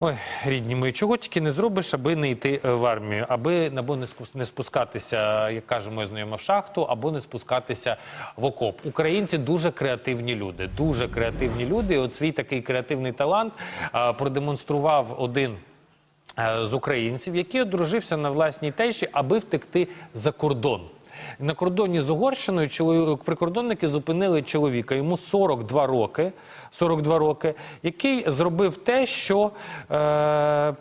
Ой, рідні мої, чого тільки не зробиш, аби не йти е, в армію, аби або не спускатися, як каже моя знайома, в шахту, або не спускатися в окоп. Українці дуже креативні люди, дуже креативні люди. І от свій такий креативний талант продемонстрував один е, з українців, який одружився на власній тещі, аби втекти за кордон. На кордоні з Угорщиною прикордонники зупинили чоловіка. Йому 42 роки, 42 роки, який зробив те, що. Е,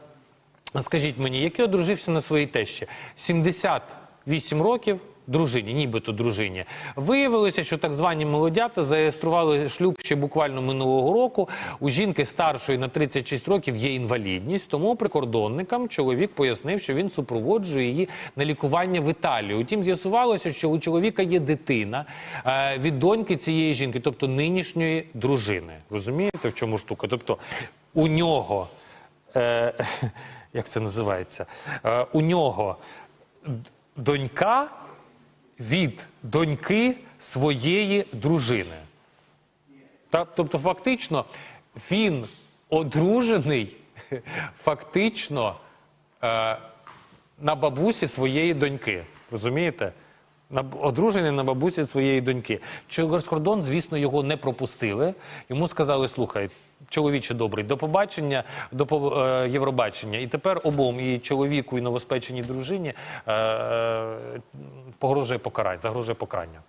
Скажіть мені, який одружився на своїй тещі? 78 років дружині, нібито дружині. Виявилося, що так звані молодята зареєстрували шлюб ще буквально минулого року. У жінки старшої на 36 років є інвалідність, тому прикордонникам чоловік пояснив, що він супроводжує її на лікування в Італію. Утім, з'ясувалося, що у чоловіка є дитина е, від доньки цієї жінки, тобто нинішньої дружини. Розумієте, в чому штука? Тобто у нього е, як це називається? Е, у нього донька від доньки своєї дружини. Тобто, фактично, він одружений фактично е, на бабусі своєї доньки. Розумієте? Одружений на бабусі своєї доньки. Через кордон, звісно, його не пропустили. Йому сказали: слухай, чоловіче добрий, до побачення, до е, Євробачення. І тепер обом і чоловіку, і новоспеченій дружині е, е, погрожує покарання, загрожує покарання.